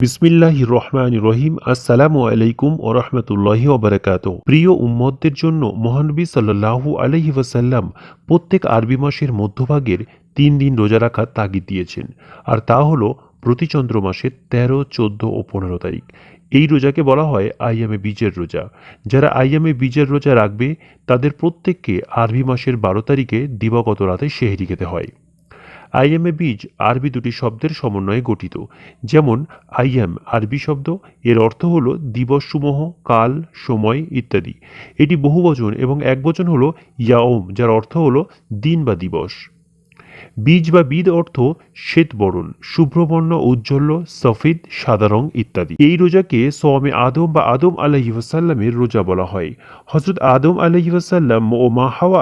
বিসমিল্লাহ রহমান রহিম। আসসালামু আলাইকুম ও রহমতুল্লাহি ওবরাকাত প্রিয় উম্মতদের জন্য মহানবী সাল্লাহু আলহি ওয়াসাল্লাম প্রত্যেক আরবি মাসের মধ্যভাগের তিন দিন রোজা রাখার তাগিদ দিয়েছেন। আর তা হল প্রতি চন্দ্র মাসের তেরো, চোদ্দ ও পনেরো তারিখ। এই রোজাকে বলা হয় আইয়ামে বীজের রোজা। যারা আইয়ামে বীজের রোজা রাখবে, তাদের প্রত্যেককে আরবি মাসের বারো তারিখে দিবাগত রাতে সেহরি খেতে হয়। আইএমএ বীজ, আরবি দুটি শব্দের সমন্বয়ে গঠিত। যেমন আইএম আরবি শব্দ, এর অর্থ হলো দিবসসমূহ কাল, সময় ইত্যাদি। এটি বহুবচন এবং একবচন হল ইয়াওম, যার অর্থ হলো দিন বা দিবস। বীজ বা বিদ অর্থ শ্বেতবরণ শুভ্রবর্ণ, উজ্জ্বল, সফিদ, সাদা রং ইত্যাদি। এই রোজাকে সোয়ামে আদম বা আদম আলাহিবাসাল্লামের রোজা বলা হয়। হজরত আদম আলাহিবাসাল্লাম ও মা হাওয়া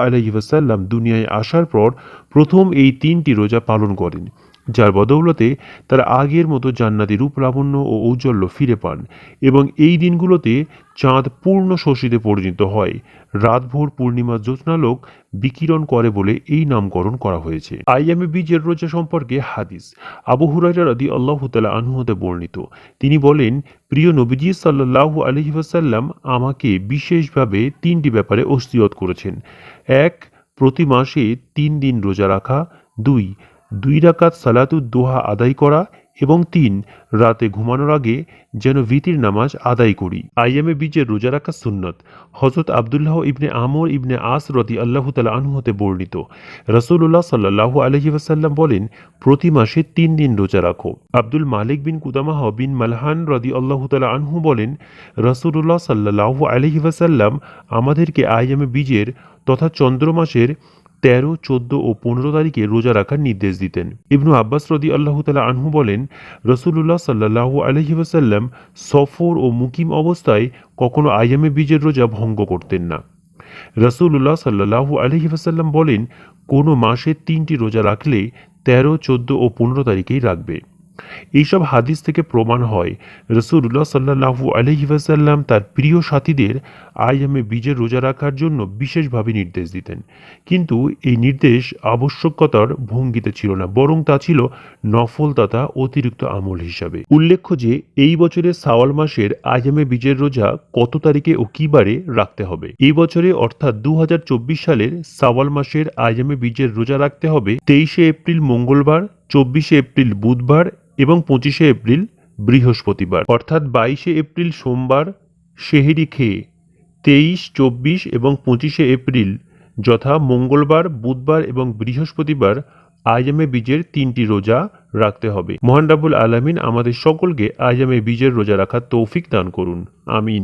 দুনিয়ায় আসার পর প্রথম এই তিনটি রোজা পালন করেন। যার বদৌলতে তারা আগের মতো জান্নাতি রূপ লাবণ্য ও ঔজ্জ্বল্য ফিরে পান এবং এই দিনগুলোতে চাঁদ পূর্ণ শশীতে পরিণত হয়। রাতভোর পূর্ণিমা জ্যোৎস্নালোক বিকিরণ করে বলে এই নামকরণ করা হয়েছে। আইয়ামে বীজের রোজা সম্পর্কে হাদিস। আবু হুরাইরা রাদি আল্লাহ তালা আনহুতে বর্ণিত। তিনি বলেন, প্রিয় নবীজি সাল্লাহু আলহি ওয়াসাল্লাম আমাকে বিশেষভাবে তিনটি ব্যাপারে ওসিয়ত করেছেন। এক, প্রতি মাসে তিন দিন রোজা রাখা। দুই দুই রাকাত সালাতুদ দোহা আদায় করা এবং তিন, রাতে ঘুমানোর আগে যেন ভিতির নামাজ আদায় করি। আইয়ামে বীজের রোজা রাখা সুন্নত। হজরত আবদুল্লাহ ইবনে আমর ইবনে আস রদি আল্লাহ তালা হতে বর্ণিত। রসুল্লাহ সাল্লাহু আলহি ওয়াসাল্লাম বলেন, প্রতি মাসে তিন দিন রোজা রাখো। আব্দুল মালিক বিন কুদামাহ বিন মালহান রদি আল্লাহ তালা আনহু বলেন রসুল্লাহ সাল্লাহু আলহি ওয়াসাল্লাম আমাদেরকে আইয়ামে বীজের তথা চন্দ্র মাসের তেরো, চোদ্দ ও পনেরো তারিখে রোজা রাখার নির্দেশ দিতেন। ইবনু আব্বাস রদি আল্লাহ তালা আনহু বলেন রসুল্লাহ সাল্লাহ আলহি ওসাল্লাম সফর ও মুকিম অবস্থায় কখনো আইয়ামে বীজের রোজা ভঙ্গ করতেন না। রসুল্লাহ সাল্লাহ আলহি ওসাল্লাম বলেন, কোনো মাসে তিনটি রোজা রাখলে তেরো, চোদ্দ ও পনেরো তারিখেই রাখবে। এইসব হাদিস থেকে প্রমাণ হয় রসুল্লাহ সাল্লাহু আলহি ওয়াসাল্লাম তার প্রিয় সাথীদের আইয়ামে বীজের রোজা রাখার জন্য বিশেষভাবে নির্দেশ দিতেন। কিন্তু এই নির্দেশ আবশ্যকতার ভঙ্গিতে ছিল না, বরং তা ছিল নফল তথা অতিরিক্ত আমল হিসাবে। উল্লেখ্য যে, এই বছরের সাওয়াল মাসের আইয়ামে বীজের রোজা কত তারিখে ও কী বারে রাখতে হবে? এই বছরে অর্থাৎ দু হাজার চব্বিশ সালের সাওয়াল মাসের আইয়ামে বীজের রোজা রাখতে হবে তেইশে এপ্রিল মঙ্গলবার, চব্বিশে এপ্রিল বুধবার এবং পঁচিশে এপ্রিল বৃহস্পতিবার, অর্থাৎ বাইশে এপ্রিল সোমবার সেহেরি খেয়ে, তেইশ, চব্বিশ এবং পঁচিশে এপ্রিল যথা মঙ্গলবার, বুধবার এবং বৃহস্পতিবার আইজামে বীজের তিনটি রোজা রাখতে হবে। মহান রাবুল আলমিন আমাদের সকলকে আইজামে বীজের রোজা রাখার তৌফিক দান করুন। আমিন।